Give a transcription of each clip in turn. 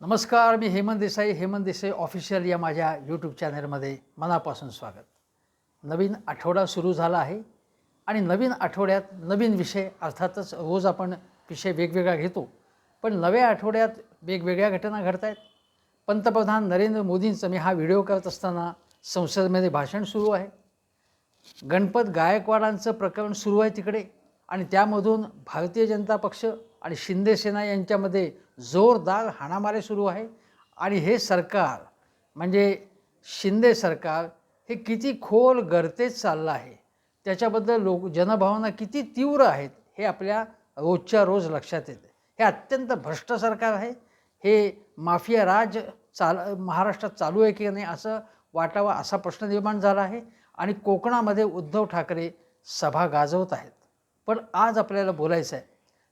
नमस्कार मी हेमंत देसाई. हेमंत देसाई ऑफिशियल या माझ्या यूट्यूब चॅनलमध्ये मनापासून स्वागत. नवीन आठवडा सुरू झाला आहे आणि नवीन आठवड्यात नवीन विषय अर्थातच रोज आपण विषय वेगवेगळा घेतो पण नव्या आठवड्यात वेगवेगळ्या घटना घडत आहेत पंतप्रधान नरेंद्र मोदींचं मी हा व्हिडिओ करत असताना संसदेमध्ये भाषण सुरू आहे. गणपत गायकवाडांचं प्रकरण सुरू आहे तिकडे आणि त्यामधून भारतीय जनता पक्ष आणि शिंदे सेना यांच्यामध्ये जोरदार हाणामारी सुरू आहे. आणि हे सरकार म्हणजे शिंदे सरकार हे किती खोल गर्तेत चाललं आहे. त्याच्याबद्दल लोक जनभावना किती तीव्र आहेत हे आपल्या रोजच्या रोज लक्षात येते. हे अत्यंत भ्रष्ट सरकार आहे. हे माफिया राज चाल महाराष्ट्रात चालू आहे की नाही असं वाटावा असा प्रश्न निर्माण झाला आहे. आणि कोकणामध्ये उद्धव ठाकरे सभा गाजवत आहेत. पण आज आपल्याला बोलायचं आहे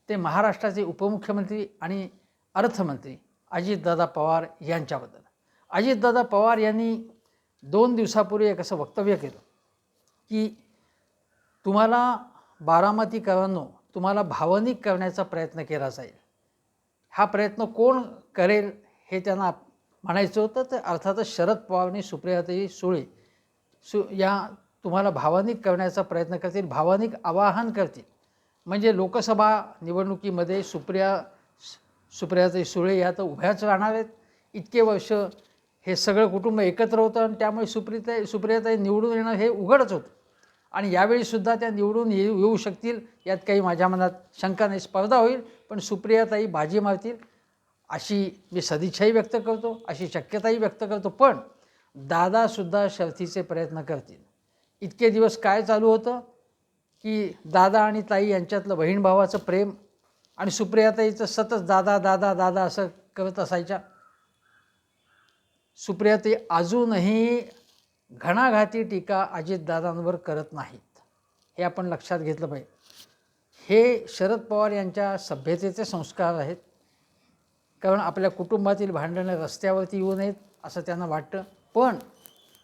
ते महाराष्ट्राचे उपमुख्यमंत्री आणि अर्थमंत्री अजितदादा पवार यांच्याबद्दल. अजितदादा पवार यांनी दोन दिवसापूर्वी एक असं वक्तव्य केलं की तुम्हाला बारामतीकरांनो तुम्हाला भावनिक करण्याचा प्रयत्न केला जाईल. हा प्रयत्न कोण करेल हे त्यांना म्हणायचं होतं तर अर्थातच शरद पवारनी सुप्रियाताई सुळे सु या तुम्हाला भावनिक करण्याचा प्रयत्न करतील भावनिक आवाहन करतील. म्हणजे लोकसभा निवडणुकीमध्ये सुप्रिया सुप्रियाताई सुळे या तर उभ्याच राहणार आहेत. इतके वर्ष हे सगळं कुटुंब एकत्र होतं आणि त्यामुळे सुप्रिता सुप्रियाताई निवडून येणं हे उघडच होतं. आणि यावेळीसुद्धा त्या निवडून येऊ येऊ शकतील यात काही माझ्या मनात शंका नाही स्पर्धा होईल पण सुप्रियाताई बाजी मारतील अशी मी सदिच्छाही व्यक्त करतो अशी शक्यताही व्यक्त करतो. पण दादासुद्धा शर्थीचे प्रयत्न करतील. इतके दिवस काय चालू होतं की दादा आणि ताई यांच्यातलं बहीण भावाचं प्रेम आणि सुप्रियाताईचं सतत दादा दादा दादा असं करत असायच्या. सुप्रियाताई अजूनही घणाघाती टीका अजितदादांवर करत नाहीत. हे आपण लक्षात घेतलं पाहिजे. हे शरद पवार यांच्या सभ्यतेचे संस्कार आहेत. कारण आपल्या कुटुंबातील भांडणं रस्त्यावरती येऊ नयेत असं त्यांना वाटतं. पण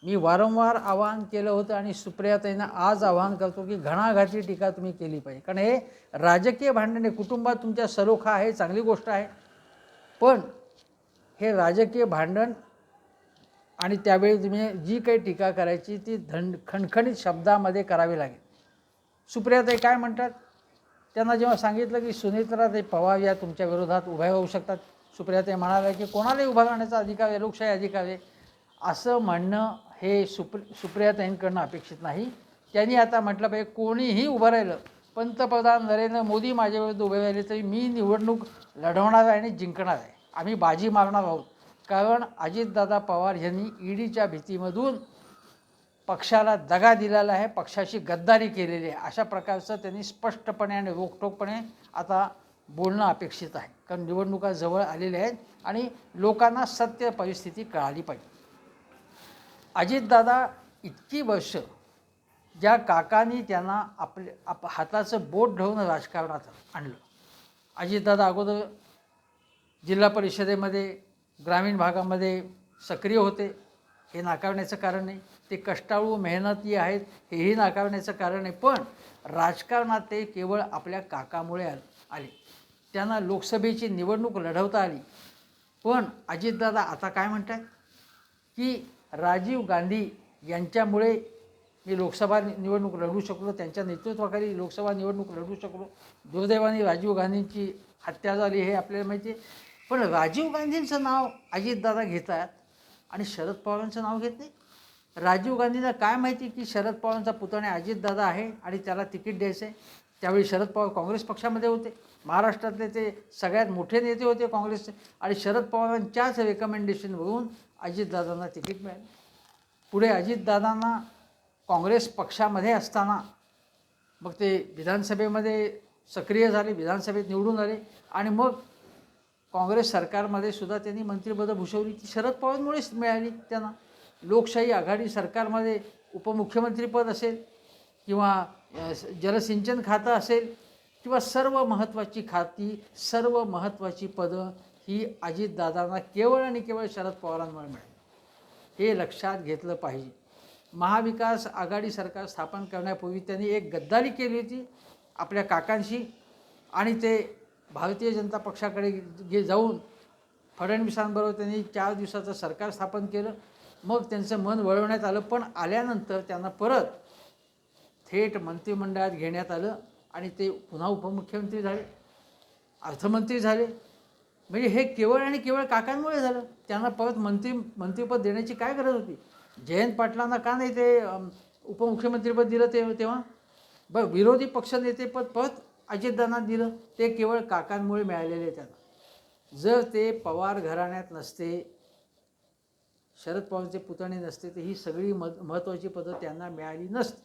मी वारंवार आवाहन केलं होतं आणि सुप्रियाताईंना आज आवाहन करतो की घणाघाती टीका तुम्ही केली पाहिजे. कारण हे राजकीय भांडणे कुटुंबात तुमच्या सरोखा आहे चांगली गोष्ट आहे. पण हे राजकीय भांडण आणि त्यावेळी तुम्ही जी काही टीका करायची ती धन खणखणीत शब्दामध्ये करावी लागेल. सुप्रियाताई काय म्हणतात? त्यांना जेव्हा सांगितलं की सुनेत्राताई पवार या तुमच्या विरोधात उभ्या होऊ शकतात. सुप्रियाताई म्हणाल्या की कोणालाही उभा राहण्याचा अधिकार आहे लोकशाही अधिकार आहे. असं म्हणणं हे सुप्र सुप्रियाताईंकडनं अपेक्षित नाही. त्यांनी आता म्हटलं पाहिजे कोणीही उभं राहिलं पंतप्रधान नरेंद्र मोदी माझ्याविरुद्ध उभे राहिले तरी मी निवडणूक लढवणार आहे आणि जिंकणार आहे. आम्ही बाजी मारणार आहोत. कारण अजितदादा पवार यांनी ईडीच्या भीतीमधून पक्षाला दगा दिलेला आहे पक्षाची गद्दारी केलेली आहे. अशा प्रकारचं त्यांनी स्पष्टपणे आणि रोखठोकपणे आता बोलणं अपेक्षित आहे. कारण निवडणुका जवळ आलेल्या आहेत आणि लोकांना सत्य परिस्थिती कळाली पाहिजे. अजितदादा इतकी वर्ष ज्या काकांनी त्यांना आपले आप हाताचं बोट ढवून राजकारणात आणलं. अजितदादा अगोदर जिल्हा परिषदेमध्ये ग्रामीण भागामध्ये सक्रिय होते. हे नाकारण्याचं कारण नाही. ते कष्टाळू मेहनती आहेत हेही नाकारण्याचं कारण आहे पण राजकारणात ते केवळ आपल्या काकामुळे आले. त्यांना लोकसभेची निवडणूक लढवता आली. पण अजितदादा आता काय म्हणत आहेत की राजीव गांधी यांच्यामुळे मी लोकसभा निवडणूक लढवू शकलो त्यांच्या नेतृत्वाखाली लोकसभा निवडणूक लढवू शकलो. दुर्दैवाने राजीव गांधींची हत्या झाली हे आपल्याला माहिती आहे. पण राजीव गांधींचं नाव अजितदादा घेतात आणि शरद पवारांचं नाव घेत नाही. राजीव गांधींना काय माहिती की शरद पवारांचा पुतण्या अजितदादा आहे आणि त्याला तिकीट द्यायचं आहे त्यावेळी शरद पवार काँग्रेस पक्षामध्ये होते. महाराष्ट्रातले ते सगळ्यात मोठे नेते होते काँग्रेसचे. आणि शरद पवारांच्याच रेकमेंडेशनवरून अजितदादांना तिकीट मिळालं. पुढे अजितदादांना काँग्रेस पक्षामध्ये असताना मग ते विधानसभेमध्ये सक्रिय झाले विधानसभेत निवडून आले आणि मग काँग्रेस सरकारमध्ये सुद्धा त्यांनी मंत्रिपदं भूषवली ती शरद पवारांमुळेच मिळाली त्यांना. लोकशाही आघाडी सरकारमध्ये उपमुख्यमंत्रीपद असेल किंवा जलसिंचन खातं असेल किंवा सर्व महत्त्वाची खाती सर्व महत्त्वाची पदं ही अजितदादांना केवळ आणि केवळ शरद पवारांमुळे मिळाली. हे लक्षात घेतलं पाहिजे. महाविकास आघाडी सरकार स्थापन करण्यापूर्वी त्यांनी एक गद्दारी केली होती आपल्या काकांशी आणि ते भारतीय जनता पक्षाकडे गे जाऊन फडणवीसांबरोबर त्यांनी चार दिवसाचं सरकार स्थापन केलं. मग त्यांचं मन वळवण्यात आलं पण आल्यानंतर त्यांना परत थेट मंत्रिमंडळात घेण्यात आलं आणि ते पुन्हा उपमुख्यमंत्री झाले अर्थमंत्री झाले. म्हणजे हे केवळ आणि केवळ काकांमुळे झालं. त्यांना परत मंत्री मंत्रिपद देण्याची काय गरज होती? जयंत पाटलांना का नाही ते उपमुख्यमंत्रीपद दिलं ते तेव्हा? बरं विरोधी पक्षनेतेपद परत अजितदांना दिलं. ते केवळ काकांमुळे मिळालेले त्यांना जर ते पवार घराण्यात नसते शरद पवारांचे पुतणे नसते तर ही सगळी मद महत्त्वाची पदं त्यांना मिळाली नसती.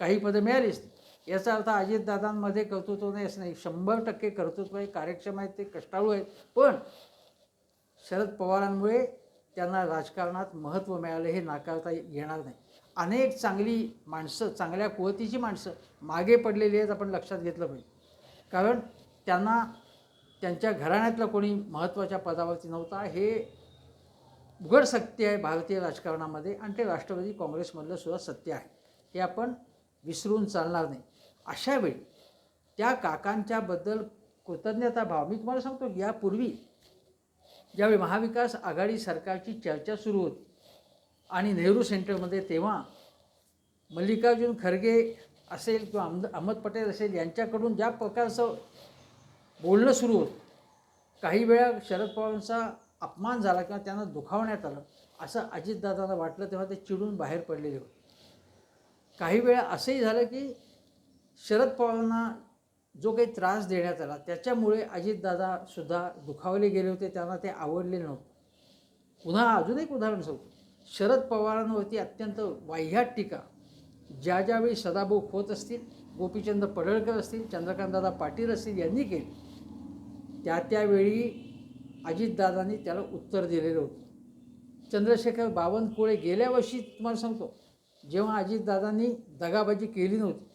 काही पदं मिळालीच नाही. याचा अर्थ अजितदादांमध्ये कर्तृत्व नाही असं नाही. शंभर टक्के कर्तृत्व आहे कार्यक्षम आहेत ते कष्टाळू आहेत. पण शरद पवारांमुळे त्यांना राजकारणात महत्त्व मिळालं हे नाकारता येणार नाही. अनेक चांगली माणसं चांगल्या कुवतीची माणसं मागे पडलेली आहेत आपण लक्षात घेतलं पाहिजे. कारण त्यांना त्यांच्या घराण्यातलं कोणी महत्त्वाच्या पदावरती नव्हता. हे उघड सत्य आहे भारतीय राजकारणामध्ये आणि ते राष्ट्रवादी काँग्रेसमधलं सुद्धा सत्य आहे. हे आपण विसरून चालणार नाही. अशावेळी त्या काकांच्याबद्दल कृतज्ञता भाव. मी तुम्हाला सांगतो यापूर्वी ज्यावेळी महाविकास आघाडी सरकारची चर्चा सुरू होती आणि नेहरू सेंटरमध्ये तेव्हा मल्लिकार्जुन खरगे असेल किंवा अहमद अहमद पटेल असेल यांच्याकडून ज्या प्रकारचं बोलणं सुरू होतं काही वेळा शरद पवारांचा अपमान झाला किंवा त्यांना दुखावण्यात आलं असं अजितदादांना वाटलं तेव्हा ते चिडून बाहेर पडलेले होते. काही वेळा असंही झालं की शरद पवारांना जो काही त्रास देण्यात आला त्याच्यामुळे अजितदादासुद्धा दुखावले गेले होते त्यांना ते आवडले नव्हते. पुन्हा अजून एक उदाहरण सांगतो. शरद पवारांवरती अत्यंत वाह्यात टीका. ज्या ज्यावेळी सदाभाऊ खोत असतील गोपीचंद पडळकर असतील चंद्रकांतदादा पाटील असतील यांनी केली त्या त्यावेळी अजितदादांनी त्याला उत्तर दिलेलं होतं. चंद्रशेखर बावनकुळे गेल्या वर्षी तुम्हाला सांगतो जेव्हा अजितदादांनी दगाबाजी केली नव्हती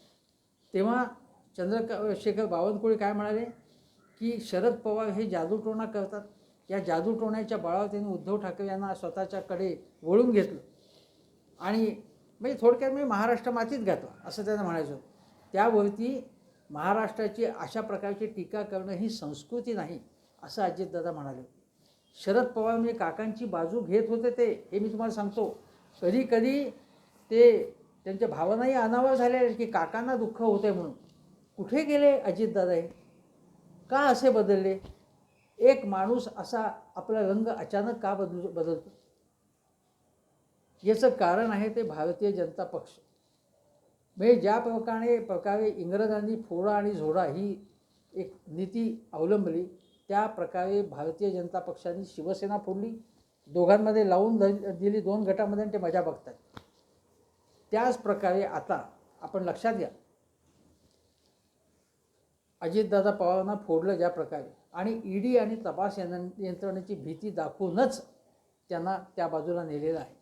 तेव्हा चंद्रशेखर बावनकुळे काय म्हणाले? की शरद पवार हे जादूटोणा करतात. या जादूटोण्याच्या बळावर त्यांनी उद्धव ठाकरे यांना स्वतःच्याकडे वळून घेतलं. आणि म्हणजे थोडक्यात मी महाराष्ट्र मातीत घातला असं त्यांना म्हणायचं त्यावरती महाराष्ट्राची अशा प्रकारची टीका करणं ही संस्कृती नाही असं अजितदादा म्हणाले शरद पवार म्हणजे काकांची बाजू घेत होते ते हे मी तुम्हाला सांगतो. कधी कधी ते त्यांच्या भावनाही अनावर झाल्या की काकांना दुःख होते म्हणून. कुठे गेले अजितदादा हे का असे बदलले? एक माणूस असा आपला रंग अचानक का बदलू बदलतो? याचं कारण आहे ते भारतीय जनता पक्ष. म्हणजे ज्या प्रकारे प्रकारे इंग्रजांनी फोडा आणि झोडा ही एक नीती अवलंबली त्या प्रकारे भारतीय जनता पक्षाने शिवसेना फोडली दोघांमध्ये लावून दिली दोन गटामध्ये आणि ते मजा बघतात त्याच प्रकारे आता आपण लक्षात घ्या. अजितदादा पवारांना फोडलं ज्या प्रकारे. आणि ईडी आणि तपास यंत्रणेची भीती दाखवूनच त्यांना त्या बाजूला नेलेलं आहे.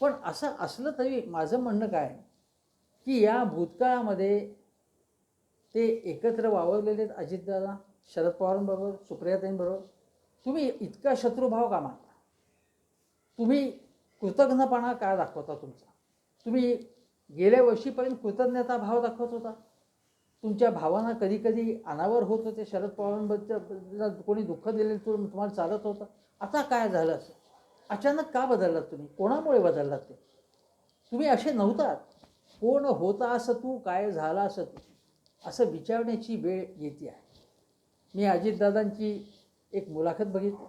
पण असं असलं तरी माझं म्हणणं काय आहे? की या भूतकाळामध्ये ते एकत्र वावरलेले आहेत अजितदादा शरद पवारांबरोबर सुप्रियाताईंबरोबर. तुम्ही इतका शत्रुभाव का मानता? तुम्ही कृतज्ञपणा का दाखवता तुमचा? तुम्ही गेल्या वर्षीपर्यंत कृतज्ञता भाव दाखवत होता. तुमच्या भावांना कधीकधी अनावर होत होते. शरद पवारांबद्दल कोणी दुःख दिले तुम्हाला चालत होतं. आता काय झालं असं? अचानक का बदललात तुम्ही? कोणामुळे बदललात ते? तुम्ही असे नव्हतात. कोण होता असं तू? काय झाला असं तू? असं विचारण्याची वेळ येते आहे. मी अजितदादांची एक मुलाखत बघितली.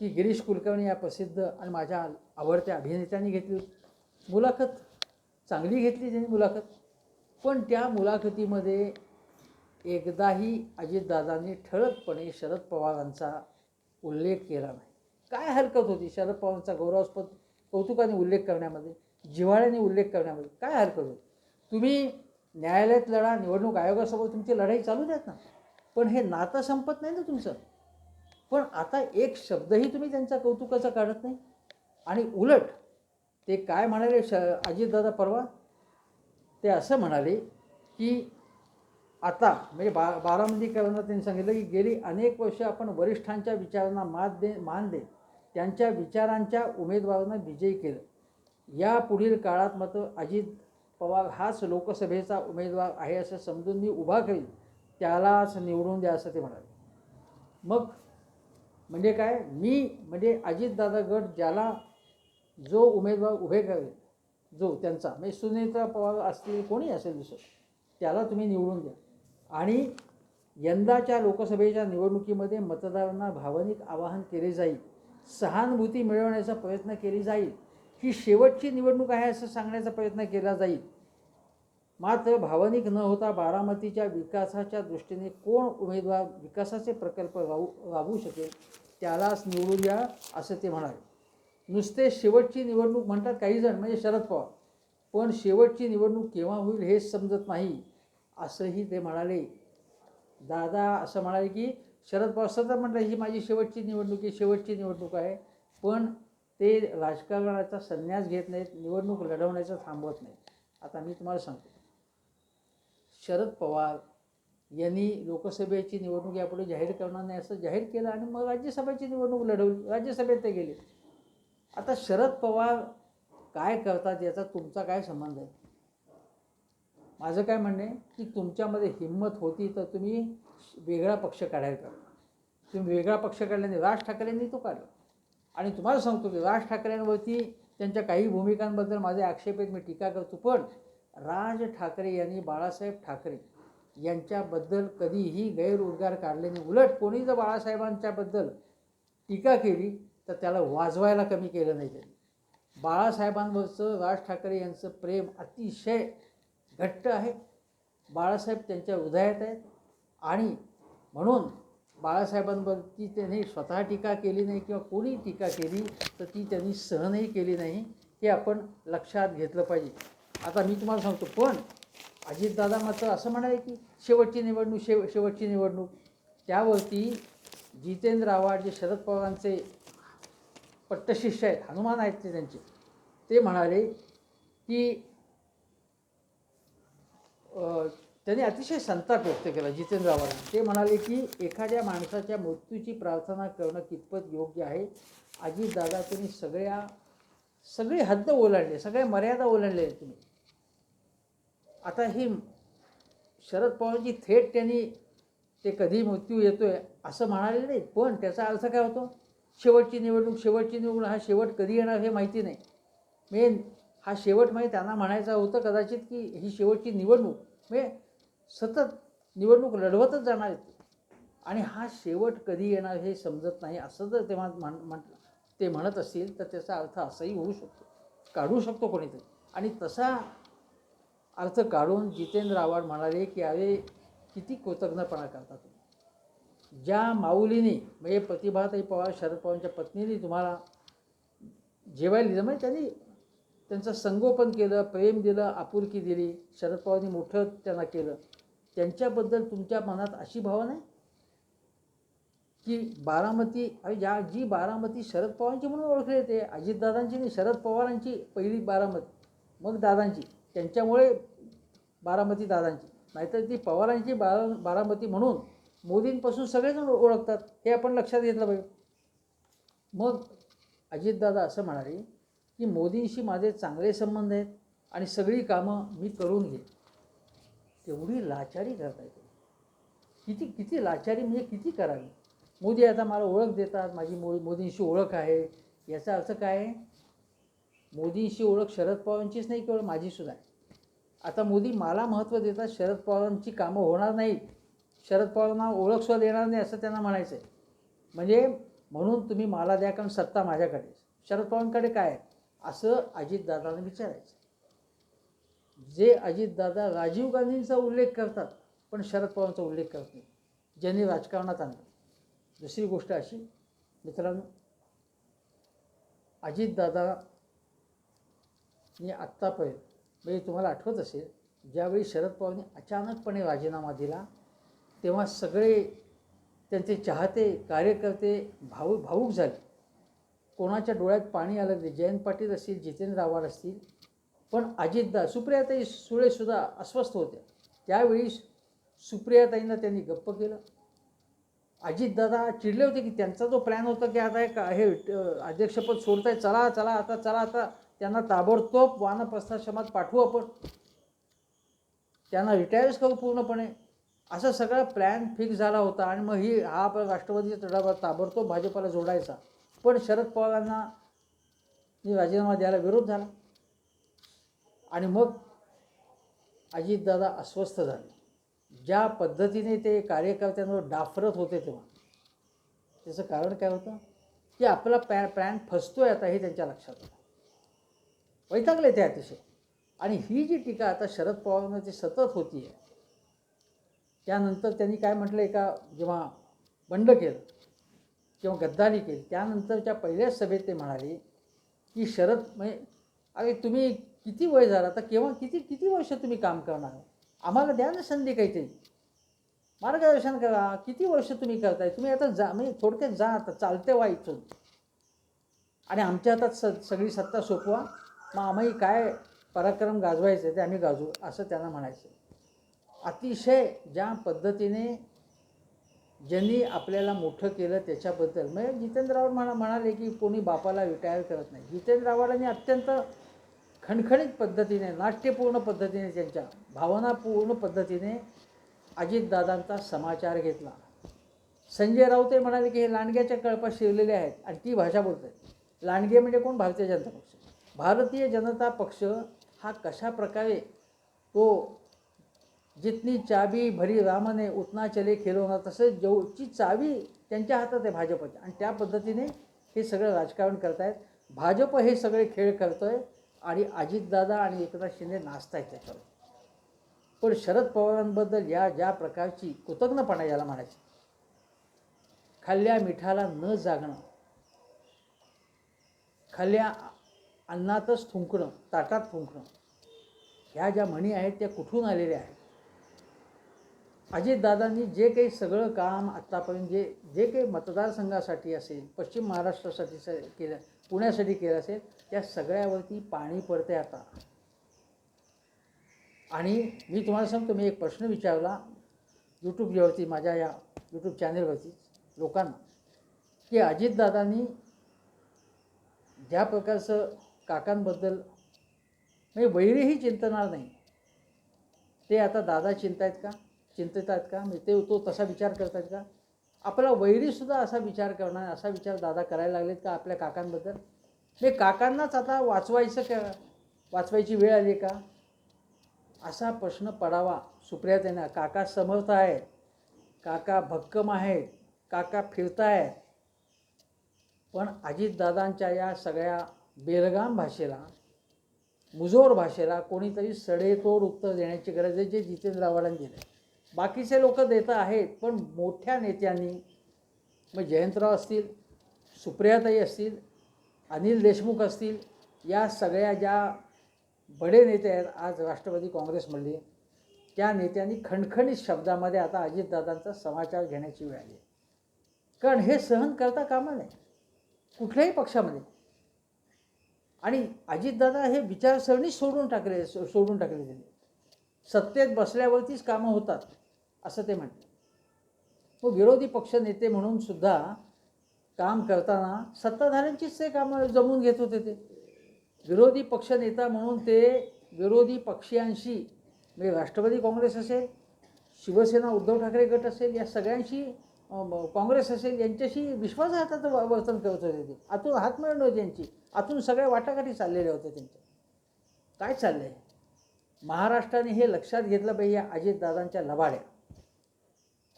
ती गिरीश कुलकर्णी या प्रसिद्ध आणि माझ्या आवडत्या अभिनेत्यांनी घेतली होती. मुलाखत चांगली घेतली त्यांनी मुलाखत. पण त्या मुलाखतीमध्ये एकदाही अजितदादांनी ठळकपणे शरद पवारांचा उल्लेख केला नाही. काय हरकत होती शरद पवारांचा गौरवास्पद कौतुकाने उल्लेख करण्यामध्ये जिव्हाळ्याने उल्लेख करण्यामध्ये काय हरकत होती? तुम्ही न्यायालयात लढा निवडणूक आयोगासोबत तुमची लढाई चालू द्यात ना. पण हे नातं संपत नाही ना तुमचं. पण आता एक शब्दही तुम्ही त्यांच्या कौतुकाचा काढत नाही. आणि उलट ते काय म्हणाले श अजितदादा परवा? ते असं म्हणाले की आता म्हणजे बा बारामतीकरांना त्यांनी सांगितलं की गेली अनेक वर्ष आपण वरिष्ठांच्या विचारांना मात दे मान दे त्यांच्या विचारांच्या उमेदवारांना विजयी केलं. या पुढील काळात मात्र अजित पवार हाच लोकसभेचा उमेदवार आहे असं समजून मी उभा करीन. त्यालाच निवडून द्या असं ते म्हणाले. मग म्हणजे काय? मी म्हणजे अजितदादा गट ज्याला जो उमेदवार उभे करेल जो त्यांचा म्हणजे सुनेत्रा पवार असतील कोणी असेल दुसरं त्याला तुम्ही निवडून द्या. आणि यंदाच्या लोकसभेच्या निवडणुकीमध्ये मतदारांना भावनिक आवाहन केले जाईल सहानुभूती मिळवण्याचा प्रयत्न केली जाईल ही शेवटची निवडणूक आहे असं सांगण्याचा प्रयत्न केला जाईल. मात्र भावनिक न होता बारामतीच्या विकासाच्या दृष्टीने कोण उमेदवार विकासाचे प्रकल्प राहू राबवू शकेल त्यालाच निवडून द्या असं ते म्हणाले. नुसते शेवटची निवडणूक म्हणतात काही जण म्हणजे शरद पवार. पण शेवटची निवडणूक केव्हा होईल हेच समजत नाही. असंही ते म्हणाले. दादा असं म्हणाले की शरद पवार सतत म्हटलं ही माझी शेवटची निवडणूक आहे शेवटची निवडणूक आहे. पण ते राजकारणाचा संन्यास घेत नाहीत निवडणूक लढवण्याचं थांबवत नाहीत. आता मी तुम्हाला सांगतो. शरद पवार यांनी लोकसभेची निवडणूक यापुढे जाहीर करणार नाही असं जाहीर केलं आणि मग राज्यसभेची निवडणूक लढवली. राज्यसभेत ते गेले. आता शरद पवार काय करतात याचा तुमचा काय संबंध आहे? माझं काय म्हणणं आहे की तुमच्यामध्ये हिंमत होती तर तुम्ही वेगळा पक्ष काढायला का तुम्ही वेगळा पक्ष काढल्याने राज ठाकरेंनी तो काढला. आणि तुम्हाला सांगतो की राज ठाकरेंवरती त्यांच्या काही भूमिकांबद्दल माझे आक्षेप आहेत मी टीका करतो. पण राज ठाकरे यांनी बाळासाहेब ठाकरे यांच्याबद्दल कधीही गैरउद्गार काढले नाही उलट कोणी जर बाळासाहेबांच्याबद्दल टीका केली तर त्याला वाजवायला कमी केलं नाही त्यांनी. बाळासाहेबांवरचं राज ठाकरे यांचं प्रेम अतिशय घट्ट आहे. बाळासाहेब त्यांच्या हृदयात आहेत. आणि म्हणून बाळासाहेबांवरती त्यांनी स्वतः टीका केली नाही किंवा कोणी टीका केली तर ती त्यांनी सहनही केली नाही हे आपण लक्षात घेतलं पाहिजे. आता मी तुम्हाला सांगतो पण अजितदादा मात्र असं म्हणाले की शेवटची निवडणूक शेव शेवटची निवडणूक. त्यावरती जितेंद्र आव्हाड जे शरद पवारांचे पट्टशिष्य आहेत हनुमान आहेत ते त्यांचे. ते म्हणाले की त्यांनी अतिशय संताप व्यक्त केला जितेंद्र आव्हाडांनी ते म्हणाले की एखाद्या माणसाच्या मृत्यूची प्रार्थना करणं कितपत योग्य आहे? अजितदादा तुम्ही सगळ्या सगळी हद्द ओलांडले सगळ्या मर्यादा ओलांडल्या आहेत तुम्ही. आता ही शरद पवारची थेट त्यांनी ते कधी मृत्यू येतोय असं म्हणाले नाही पण त्याचा अर्थ काय होतो? शेवटची निवडणूक शेवटची निवडणूक हा शेवट कधी येणार हे माहिती नाही. मेन हा शेवट म्हणजे त्यांना म्हणायचं होतं कदाचित की ही शेवटची निवडणूक म्हणजे सतत निवडणूक लढवतच जाणार आहेत आणि हा शेवट कधी येणार हे समजत नाही असं जर तेव्हा म्हण म्हटलं ते म्हणत असतील तर त्याचा अर्थ असाही होऊ शकतो. काढू शकतो कोणीतरी. आणि तसा अर्थ काढून जितेंद्र आव्हाड म्हणाले की अरे किती कृतज्ञपणा करतात ज्या माऊलीने म्हणजे प्रतिभाताई पवार शरद पवारांच्या पत्नीने तुम्हाला जेवायला दिलं म्हणजे त्यांनी त्यांचं संगोपन केलं प्रेम दिलं आपुलकी दिली शरद पवारांनी मोठं त्यांना केलं. त्यांच्याबद्दल तुमच्या मनात अशी भावना आहे? की बारामती अरे ज्या जी बारामती शरद पवारांची म्हणून ओळखली येते अजितदादांची नाही शरद पवारांची पहिली बारामती मग दादांची त्यांच्यामुळे बारामती दादांची. नाहीतर ती पवारांची बारा बारामती म्हणून मोदींपासून सगळेजण ओळखतात. हे आपण लक्षात घेतलं पाहिजे. मग अजितदादा असं म्हणाले की मोदींशी माझे चांगले संबंध आहेत आणि सगळी कामं मी करून घेईन. तेवढी लाचारी करता येते किती किती लाचारी म्हणजे किती करावी? मोदी आता मला ओळख देतात. माझी मो मोदींशी ओळख आहे. याचा अर्थ काय? आहे मोदींशी ओळख शरद पवारांचीच नाही केवळ माझीसुद्धा आहे. आता मोदी मला महत्त्व देतात. शरद पवारांची कामं होणार नाहीत. शरद पवारांना ओळखसुद्धा देणार नाही असं त्यांना म्हणायचं आहे म्हणजे म्हणून तुम्ही मला द्या कारण सत्ता माझ्याकडे शरद पवारांकडे काय आहे? असं अजितदादांना विचारायचं जे अजितदादा राजीव गांधींचा उल्लेख करतात पण शरद पवारांचा उल्लेख करत नाही. ज्यांनी राजकारणात आणलं. दुसरी गोष्ट अशी मित्रांनो अजितदादानी आत्तापर्यंत म्हणजे तुम्हाला आठवत असेल ज्यावेळी शरद पवारांनी अचानकपणे राजीनामा दिला तेव्हा सगळे त्यांचे चाहते कार्यकर्ते भाऊ भाऊक झाले. कोणाच्या डोळ्यात पाणी आलं नाही. जयंत पाटील असतील जितेंद्र आव्हाड असतील पण अजितदा सुप्रियाताई सुळेसुद्धा अस्वस्थ होत्या. त्यावेळी सुप्रियाताईंना त्यांनी गप्प केलं. अजितदादा चिडले होते की त्यांचा जो प्लॅन होता की आता एक हे अध्यक्षपद सोडताय चला चला आता चला आता. त्यांना ताबडतोब वानप्रस्थाश्रमात पाठवू आपण. त्यांना रिटायर्स करू पूर्णपणे. असा सगळा प्लॅन फिक्स झाला होता आणि मग ही हा आपला राष्ट्रवादीचा तडाबा ताबडतोब भाजपाला जोडायचा. पण शरद पवारांना राजीनामा द्यायला विरोध झाला. आणि मग अजितदादा अस्वस्थ झाले. ज्या पद्धतीने ते कार्यकर्त्यांवर डाफरत होते तेव्हा. त्याचं कारण काय होतं? की आपला पॅ प्लॅन फसतोय आता हे त्यांच्या लक्षात आलं वैतागले ते अतिशय. आणि ही जी टीका आता शरद पवारांना ती सतत होती आहे त्यानंतर त्यांनी काय म्हटलं एका जेव्हा बंड केलं किंवा गद्दारी केली त्यानंतरच्या पहिल्याच सभेत ते म्हणाले की शरद म्हणजे अरे तुम्ही किती वय झाला आता केव्हा किती किती वर्ष तुम्ही काम करणार? आम्हाला द्या ना संधी काहीतरी. मार्गदर्शन करा. किती वर्ष तुम्ही करताय? तुम्ही आता जा म्हणजे थोडक्यात जा आता चालते वा इथून आणि आमच्या हातात स सगळी सत्ता सोपवा. मग आम्ही काय पराक्रम गाजवायचे ते आम्ही गाजवू असं त्यांना म्हणायचं. अतिशय ज्या पद्धतीने ज्यांनी आपल्याला मोठं केलं त्याच्याबद्दल. म्हणजे जितेंद्रराव म्हणा म्हणाले की कोणी बापाला रिटायर करत नाही. जितेंद्ररावांनी अत्यंत खणखणीत पद्धतीने नाट्यपूर्ण पद्धतीने त्यांच्या भावनापूर्ण पद्धतीने अजितदादांचा समाचार घेतला. संजय राऊत म्हणाले की हे लांडग्याच्या कळपात शिरलेले आहेत आणि ती भाषा बोलत आहेत लांडगे म्हणजे कोण? भारतीय जनता पक्ष. भारतीय जनता पक्ष हा कशा प्रकारे तो जितनी चाबी भरी रामाने उतना चले खेळवणार तसेच जेवची चावी त्यांच्या हातात आहे भाजपच्या आणि त्या पद्धतीने हे सगळं राजकारण करतायत. भाजप हे सगळे खेळ करतोय आणि अजितदादा आणि एकनाथ शिंदे नाचतायत त्याच्यावर. पण शरद पवारांबद्दल या ज्या प्रकारची कृतज्ञपणा याला म्हणायची. खाल्ल्या मिठाला न जागणं. खाल्ल्या अन्नातच थुंकणं ताटात थुंकणं. ह्या ज्या म्हणी आहेत त्या कुठून आलेल्या आहेत? अजितदादांनी जे काही सगळं काम आत्तापर्यंत जे जे काही मतदारसंघासाठी असेल पश्चिम महाराष्ट्रासाठी स केलं पुण्यासाठी केलं असेल त्या सगळ्यावरती पाणी पडते आता. आणि मी तुम्हाला सांगतो मी एक प्रश्न विचारला यूट्यूबवरती माझ्या या यूट्यूब चॅनेलवरती लोकांना की अजितदादांनी ज्या प्रकारचं काकांबद्दल म्हणजे वैरीही चिंतणार नाही. ते आता दादा चिंतायत का? चिंतित आहेत का? म्हणजे ते तो तसा विचार करतात का? आपला वैरीसुद्धा असा विचार करणार असा विचार दादा करायला लागलेत का आपल्या काकांबद्दल? हे काकांनाच आता वाचवायचं का? वाचवायची वेळ आली का? असा प्रश्न पडावा सुप्रियाताईंना काका समर्थ आहेत काका भक्कम आहेत काका फिरतायत. पण अजितदादांच्या या सगळ्या बेरगाम भाषेला मुजोर भाषेला कोणीतरी सडेतोड उत्तर देण्याची गरज आहे जे जितेंद्र आव्हाडांनी दिलं. आहे बाकीचे लोक देत आहेत पण मोठ्या नेत्यांनी मग जयंतराव असतील सुप्रियाताई असतील अनिल देशमुख असतील या सगळ्या ज्या बडे नेते आहेत आज राष्ट्रवादी काँग्रेसमधले त्या नेत्यांनी खणखणीत शब्दामध्ये आता अजितदादांचा समाचार घेण्याची वेळ आली आहे. कारण हे सहन करता कामा नाही कुठल्याही पक्षामध्ये. आणि अजितदादा हे विचारसरणी सोडून टाकले सोडून टाकले त्यांनी. सत्तेत बसल्यावरतीच कामं होतात. असं ते म्हणतात. व विरोधी पक्ष नेते म्हणून सुद्धा काम करताना सत्ताधाऱ्यांचीच ते कामं जमून घेत होते ते. विरोधी पक्षनेता म्हणून ते विरोधी पक्षीयांशी म्हणजे राष्ट्रवादी काँग्रेस असेल शिवसेना उद्धव ठाकरे गट असेल या सगळ्यांशी काँग्रेस असेल यांच्याशी विश्वासघाताचं वर्तन करत होते ते. आतून हात मिळवणं होती यांची. आतून सगळ्या वाटाघाटी चाललेल्या होत्या त्यांच्या. काय चाललं आहे महाराष्ट्राने हे लक्षात घेतलं पाहिजे या अजितदादांच्या लबाड्या.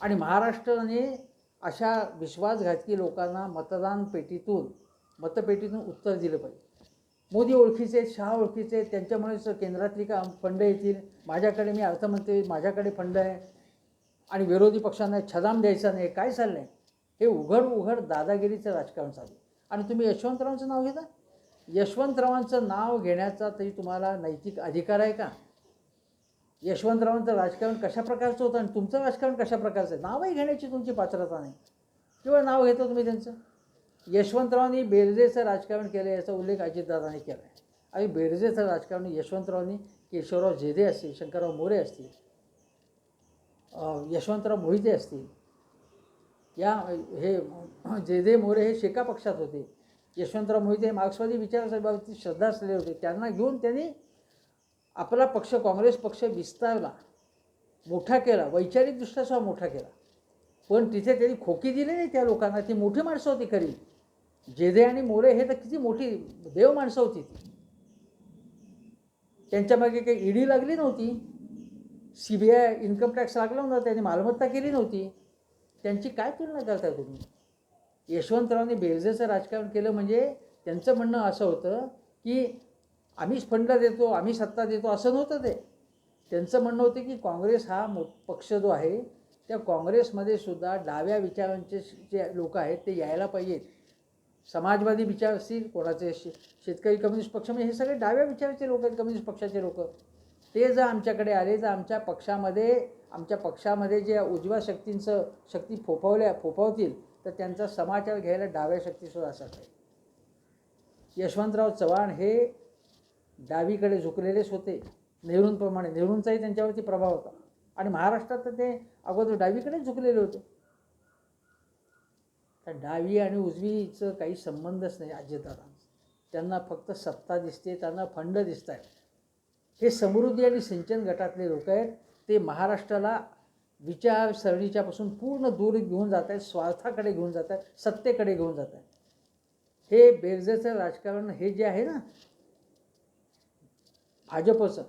आणि महाराष्ट्राने अशा विश्वासघातकी लोकांना मतदान पेटीतून मतपेटीतून उत्तर दिलं पाहिजे. मोदी ओळखीचे आहेत, शहा ओळखीचे आहेत, त्यांच्यामुळेच केंद्रातली का फंड येतील? माझ्याकडे मी अर्थमंत्री माझ्याकडे फंड आहे. आणि विरोधी पक्षांना छदाम द्यायचा नाही काय चाललं आहे हे उघड उघड दादागिरीचं राजकारण चालू आहे. आणि तुम्ही यशवंतरावांचं नाव घेता? यशवंतरावांचं नाव घेण्याचा तरी तुम्हाला नैतिक अधिकार आहे का? यशवंतरावांचं राजकारण कशा प्रकारचं होतं आणि तुमचं राजकारण कशा प्रकारचं आहे? नावही घेण्याची तुमची पात्रता नाही. किंवा नाव घेता तुम्ही त्यांचं? यशवंतरावांनी बेरजेचं राजकारण केलं याचा उल्लेख अजितदादांनी केला आहे आणि बेरजेचं राजकारण यशवंतरावांनी केशवराव जेदे असतील शंकरराव मोरे असतील यशवंतराव मोहिते असतील या हे जेदे मोरे हे शेका पक्षात होते. यशवंतराव मोहिते हे मार्क्सवादी विचाराबाबतीत श्रद्धा असलेले होते. त्यांना घेऊन त्यांनी आपला पक्ष काँग्रेस पक्ष विस्तारला मोठा केला वैचारिकदृष्ट्या सुद्धा मोठा केला. पण तिथे त्यांनी खोकी दिली नाही त्या लोकांना. ती मोठी माणसं होती खरी. जेदे आणि मोरे हे तर किती मोठी देव माणसं होती ती. त्यांच्यामागे काही ईडी लागली नव्हती. C B I income tax लागला नव्हता त्यांनी मालमत्ता केली नव्हती. त्यांची काय तुलना करता तुम्ही? यशवंतरावने बेरजेचं राजकारण केलं म्हणजे त्यांचं म्हणणं असं होतं की आम्हीच फंड देतो आम्ही सत्ता देतो असं नव्हतं ते. त्यांचं म्हणणं होतं की काँग्रेस हा मो पक्ष जो आहे त्या काँग्रेसमध्ये सुद्धा डाव्या विचारांचे जे लोक आहेत ते यायला पाहिजेत. समाजवादी विचार असतील कोणाचे शे शेतकरी कम्युनिस्ट पक्ष म्हणजे हे सगळे डाव्या विचाराचे लोक आहेत कम्युनिस्ट पक्षाचे लोक. ते जर आमच्याकडे आले तर आमच्या पक्षामध्ये आमच्या पक्षामध्ये जे उजव्या शक्तींचं शक्ती फोफावल्या फोफावतील तर त्यांचा समाचार घ्यायला डाव्या शक्तीसुद्धा असत यशवंतराव चव्हाण हे डावीकडे झुकलेलेच होते नेहरूंप्रमाणे. नेहरूंचाही त्यांच्यावरती प्रभाव होता. आणि महाराष्ट्रात तर ते अगोदर डावीकडेच झुकलेले होते. तर डावी आणि उजवीचं काही संबंधच नाही अजितदादांचा. त्यांना फक्त सत्ता दिसते त्यांना फंड दिसत आहेत हे समृद्धी आणि सिंचन गटातले लोक आहेत. ते महाराष्ट्राला विचारसरणीच्यापासून पूर्ण दूर घेऊन जात आहेत स्वार्थाकडे घेऊन जात आहेत सत्तेकडे घेऊन जात आहेत हे बेरजेचं राजकारण हे जे आहे ना भाजपचं.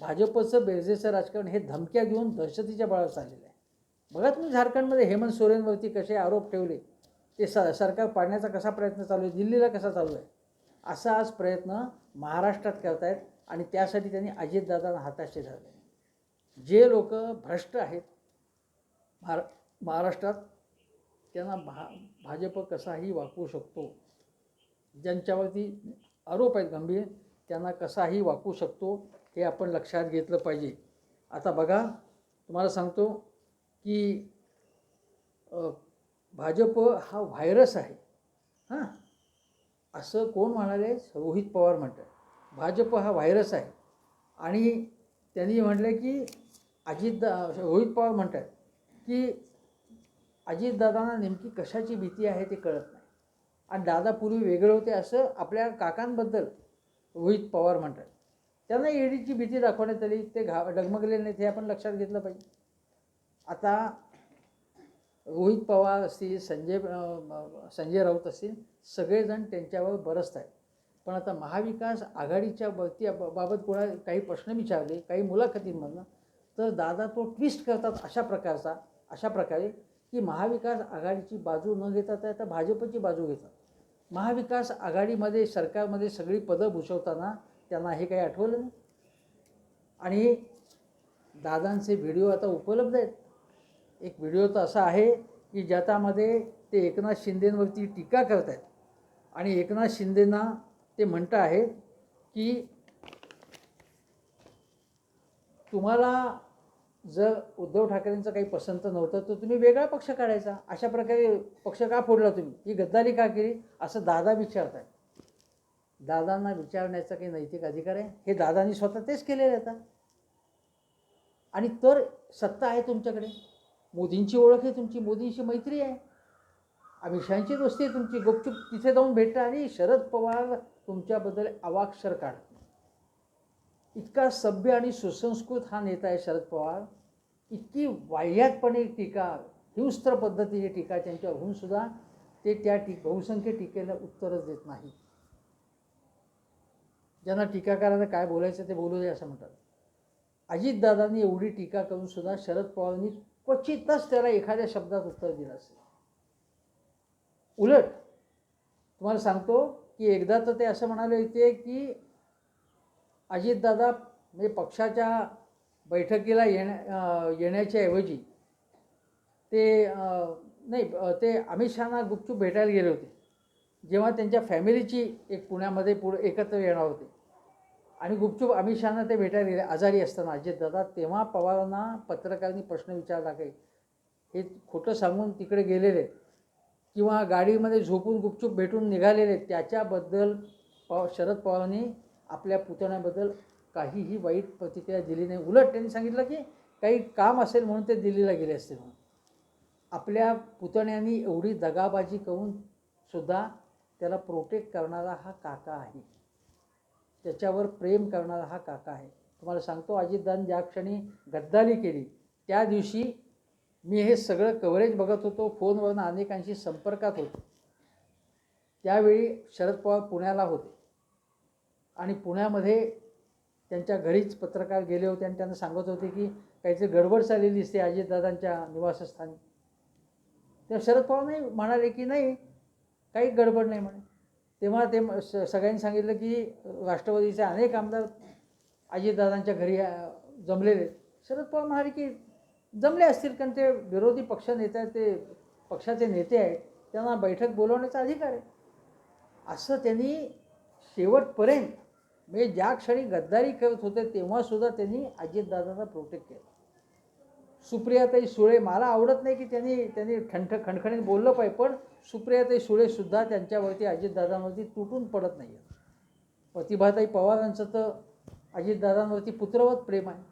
भाजपचं बेरजेचं राजकारण हे धमक्या घेऊन दहशतीच्या बळावर चाललेलं आहे. बघा तुम्ही झारखंडमध्ये हेमंत सोरेनवरती कसे आरोप ठेवले. ते स सरकार पाडण्याचा कसा प्रयत्न चालू आहे दिल्लीला कसा चालू आहे. असा आज प्रयत्न महाराष्ट्रात करतायत आणि त्यासाठी त्यांनी अजितदादांना हाताशी धरले जे लोक भ्रष्ट आहेत महारा महाराष्ट्रात त्यांना भा भाजप कसाही वाकवू शकतो. ज्यांच्यावरती आरोप आहेत गंभीर त्यांना कसाही वाकू शकतो हे आपण लक्षात घेतलं पाहिजे. आता बघा तुम्हाला सांगतो की भाजप हा व्हायरस आहे. हां? असं कोण म्हणाले? रोहित पवार म्हणतात. भाजप हा व्हायरस आहे. आणि त्यांनी म्हटलं की अजितदा रोहित पवार म्हणतात की अजितदादांना नेमकी कशाची भीती आहे ते कळत नाही. आणि दादा पूर्वी वेगळे होते असं आपल्या काकांबद्दल रोहित पवार म्हणतात. त्यांना ईडीची भीती दाखवण्यात आली ते घा डगमगले नाहीत हे आपण लक्षात घेतलं पाहिजे. आता रोहित पवार असतील संजय संजय राऊत असतील सगळेजण त्यांच्यावर बरसत आहेत. पण आता महाविकास आघाडीच्या वरती बाबत कोणा काही प्रश्न विचारले काही मुलाखतींमधनं तर दादा तो ट्विस्ट करतात अशा प्रकारचा अशा प्रकारे की महाविकास आघाडीची बाजू न घेता त्या आता भाजपची बाजू घेतात. महाविकास आघाडीमध्ये सरकारमध्ये सगळी पदं भूषवताना त्यांना हे काही आठवलं नाही. आणि दादांचे व्हिडिओ आता उपलब्ध आहेत. एक व्हिडिओ तर असा आहे की ज्याच्यामध्ये ते एकनाथ शिंदेंवरती टीका करत आहेत. आणि एकनाथ शिंदेंना ते म्हणत आहेत की तुम्हाला जर उद्धव ठाकरेंचं काही पसंत नव्हतं तर तुम्ही वेगळा पक्ष काढायचा. अशा प्रकारे पक्ष का फोडला तुम्ही? ही गद्दारी का केली? असं दादा विचारत आहे दादांना विचारण्याचा काही नैतिक अधिकार आहे? हे दादांनी स्वतः तेच केलेले आता. आणि तर सत्ता आहे तुमच्याकडे. मोदींची ओळख आहे तुमची. मोदींची मैत्री आहे. अमित शहाची दोस्ती आहे तुमची. गुपचूप तिथे जाऊन भेटता आणि शरद पवार तुमच्याबद्दल अवाक्षर काढत इतका सभ्य आणि सुसंस्कृत हा नेता आहे शरद पवार. इतकी वाह्यातपणे टीका हिंस्त्र पद्धतीची टीका त्यांच्यावर होऊन सुद्धा ते त्या टी बहुसंख्य टीकेला उत्तरच देत नाही ज्यांना टीकाकारांना काय बोलायचं ते बोलू दे असं म्हणतात. अजितदादांनी एवढी टीका करून सुद्धा शरद पवारांनी क्वचितच त्याला एखाद्या शब्दात उत्तर दिलं असेल. उलट तुम्हाला सांगतो की एकदा तर ते असं म्हणाले होते की अजितदादा म्हणजे पक्षाच्या बैठकीला येण्या येण्याच्या ऐवजी ते नाही ते अमित शहाना गुपचूप भेटायला गेले होते. जेव्हा त्यांच्या फॅमिलीची एक पुण्यामध्ये पुढे एकत्र येणार होते. आणि गुपचूप अमित शहाना ते भेटायला गेले आजारी असताना. अजितदादा तेव्हा पवारांना पत्रकारांनी प्रश्न विचारला काही हे खोटं सांगून तिकडे गेलेले किंवा गाडीमध्ये झोपून गुपचूप भेटून निघालेले त्याच्याबद्दल पव शरद पवारांनी आपल्या पुतण्याबद्दल काहीही वाईट प्रतिक्रिया दिली नाही. उलट त्यांनी सांगितलं की काही काम असेल म्हणून ते दिल्लीला गेले असतील म्हणून. आपल्या पुतण्यांनी एवढी दगाबाजी करून सुद्धा त्याला प्रोटेक्ट करणारा हा काका आहे. त्याच्यावर प्रेम करणारा हा काका आहे. तुम्हाला सांगतो अजितदान ज्या क्षणी गद्दारी केली त्या दिवशी मी हे सगळं कव्हरेज बघत होतो. फोनवरून अनेकांशी संपर्कात होतो. त्यावेळी शरद पवार पुण्याला होते. आणि पुण्यामध्ये त्यांच्या घरीच पत्रकार गेले होते आणि त्यांना सांगत होते की काहीतरी गडबड चाललेली दिसते अजितदादांच्या निवासस्थानी. तेव्हा शरद पवार नाही म्हणाले की नाही काही गडबड नाही म्हणे. तेव्हा ते म- स सगळ्यांनी सांगितलं की राष्ट्रवादीचे अनेक आमदार अजितदादांच्या घरी जमलेले शरद पवार म्हणाले की जमले असतील कारण ते विरोधी पक्ष नेते आहेत ते पक्षाचे नेते आहेत. त्यांना बैठक बोलवण्याचा अधिकार आहे. असं त्यांनी शेवटपर्यंत म्हणजे ज्या क्षणी गद्दारी करत होते तेव्हासुद्धा त्यांनी अजितदादांना प्रोटेक्ट केलं. सुप्रियाताई सुळे मला आवडत नाही की त्यांनी त्यांनी ठणठ खणखणीत बोललं पाहिजे पण सुप्रियाताई सुळेसुद्धा त्यांच्यावरती अजितदादांवरती तुटून पडत नाही आहेत प्रतिभाताई पवारांचं तर अजितदादांवरती पुत्रवत प्रेम आहे.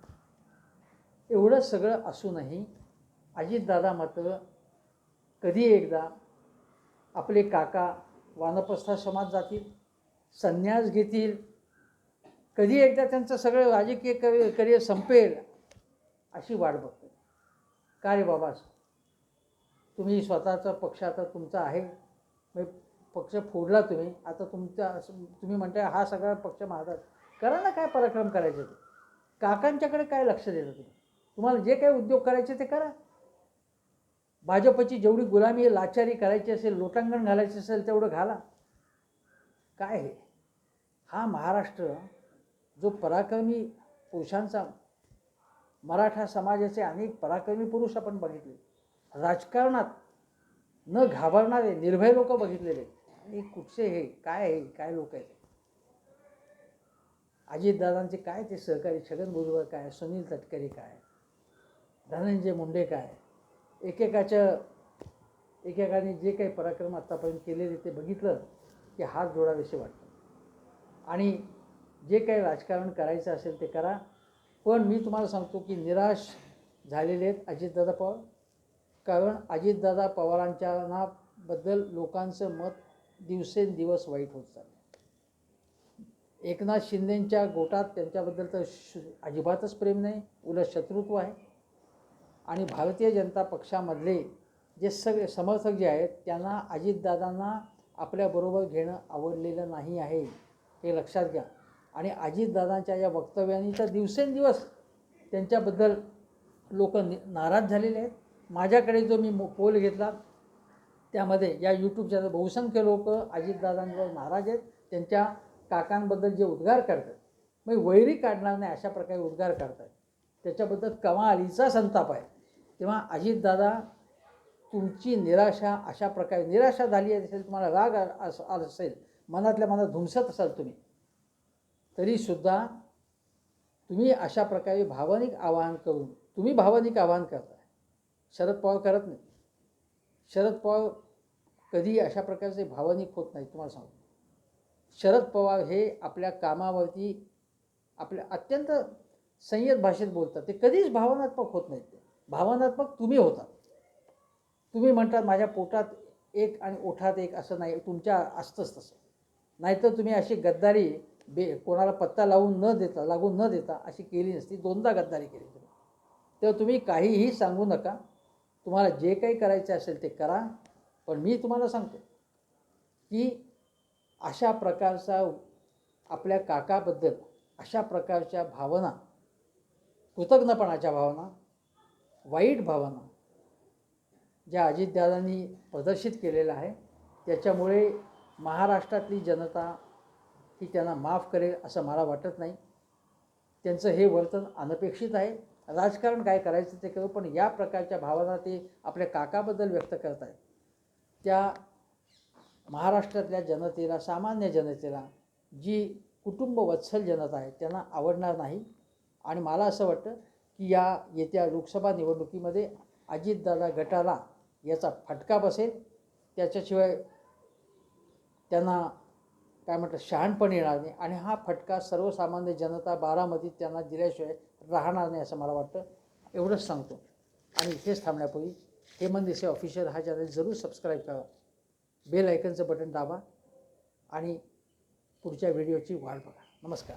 एवढं सगळं असूनही अजितदादा मात्र कधी एकदा आपले काका वानप्रस्था समाज जातील संन्यास घेतील कधी एकदा त्यांचं सगळं राजकीय करि करिअर संपेल अशी वाट बघते का रे बाबा तुम्ही स्वतःचा पक्ष आता तुमचा आहे. मग पक्ष फोडला तुम्ही. आता तुमचा असं- तुम्ही म्हणताय हा सगळा पक्ष महाराज करा ना काय पराक्रम करायचे ते. काकांच्याकडे काय लक्ष देतं तुम्ही? तुम्हाला जे काही उद्योग करायचे ते करा. भाजपची जेवढी गुलामी लाचारी करायची असेल लोटांगण घालायचे असेल तेवढं घाला. काय हे? हा महाराष्ट्र जो पराक्रमी पुरुषांचा मराठा समाजाचे अनेक पराक्रमी पुरुष आपण बघितले. राजकारणात न घाबरणारे निर्भय लोक बघितलेले. आणि कुठचे हे? काय हे? काय लोक आहेत? अजितदादांचे काय ते सहकारी? छगन भुजबळ काय? सुनील तटकरे काय? धनंजय मुंडे काय? एकेकाच्या एकेकाने जे काही पराक्रम आत्तापर्यंत केलेले ते बघितलं की हात जोडावेसे वाटतं आणि जे काही राजकारण करायचं असेल ते करा. पण मी तुम्हाला सांगतो की निराश झालेले आहेत अजितदादा पवार. कारण अजितदादा पवारांच्या बद्दल लोकांचं मत दिवसेंदिवस वाईट होत चाललं एकनाथ शिंदेंच्या गोटात त्यांच्याबद्दल तर श अजिबातच प्रेम नाही. उलट शत्रुत्व आहे. आणि भारतीय जनता पक्षामधले जे सगळे समर्थक जे आहेत त्यांना अजितदादांना आपल्याबरोबर घेणं आवडलेलं नाही आहे. हे लक्षात घ्या. आणि अजितदादांच्या या वक्तव्याने तर दिवसेंदिवस त्यांच्याबद्दल लोक नाराज झालेले आहेत. माझ्याकडे जो मी मो- पोल घेतला त्यामध्ये या यूट्यूब चॅनल बहुसंख्य लोक अजितदादांवर नाराज आहेत. त्यांच्या काकांबद्दल जे उद्गार करतात मग वैरी काढणार नाही अशा प्रकारे उद्गार करतात. त्याच्याबद्दल कमालीचा संताप आहे. तेव्हा अजितदादा तुमची निराशा अशा प्रकारे निराशा झाली असेल तुम्हाला राग असेल मनातल्या मनात धुमसत असाल तुम्ही तरीसुद्धा तुम्ही अशा प्रकारे भावनिक आवाहन करून तुम्ही भावनिक आवाहन करताय. शरद पवार करत नाही. शरद पवार कधी अशा प्रकारचे भावनिक होत नाही तुम्हाला सांगतो. शरद पवार हे आपल्या कामावरती आपल्या अत्यंत संयत भाषेत बोलतात. ते कधीच भावनात्मक होत नाहीत ते. भावनात्मक तुम्ही होता तुम्ही म्हणतात माझ्या पोटात एक आणि ओठात एक असं नाही तुमच्या असतंच तसं. नाहीतर तुम्ही अशी गद्दारी बे कोणाला पत्ता लावून न देता लागून न देता अशी केली नसती दोनदा गद्दारी केली तुम्ही. तेव्हा तुम्ही काहीही सांगू नका. तुम्हाला जे काही करायचे असेल ते करा. पण मी तुम्हाला सांगतो की अशा प्रकारचा आपल्या काकाबद्दल अशा प्रकारच्या भावना कृतज्ञपणाच्या भावना वाईट भावना ज्या अजितदादांनी प्रदर्शित केलेल्या आहे त्याच्यामुळे महाराष्ट्रातली जनता ती त्यांना माफ करेल असं मला वाटत नाही. त्यांचं हे वर्तन अनपेक्षित आहे. राजकारण काय करायचं ते करू पण या प्रकारच्या भावना ते आपल्या काकाबद्दल व्यक्त करत आहेत त्या महाराष्ट्रातल्या जनतेला सामान्य जनतेला जी कुटुंब वत्सल जनता आहे त्यांना आवडणार नाही. आणि मला असं वाटतं की या येत्या लोकसभा निवडणुकीमध्ये अजितदादा गटाला याचा फटका बसेल. त्याच्याशिवाय त्यांना काय म्हटलं शहाणपण येणार नाही. आणि हा फटका सर्वसामान्य जनता बारामतीत त्यांना दिल्याशिवाय राहणार नाही असं मला वाटतं. एवढंच सांगतो. आणि इथेच थांबण्यापूर्वी हेमंत देसाई ऑफिशियल हा चॅनल जरूर सबस्क्राईब करा. बेल आयकनचं बटन दाबा आणि पुढच्या व्हिडिओची वाट बघा. नमस्कार.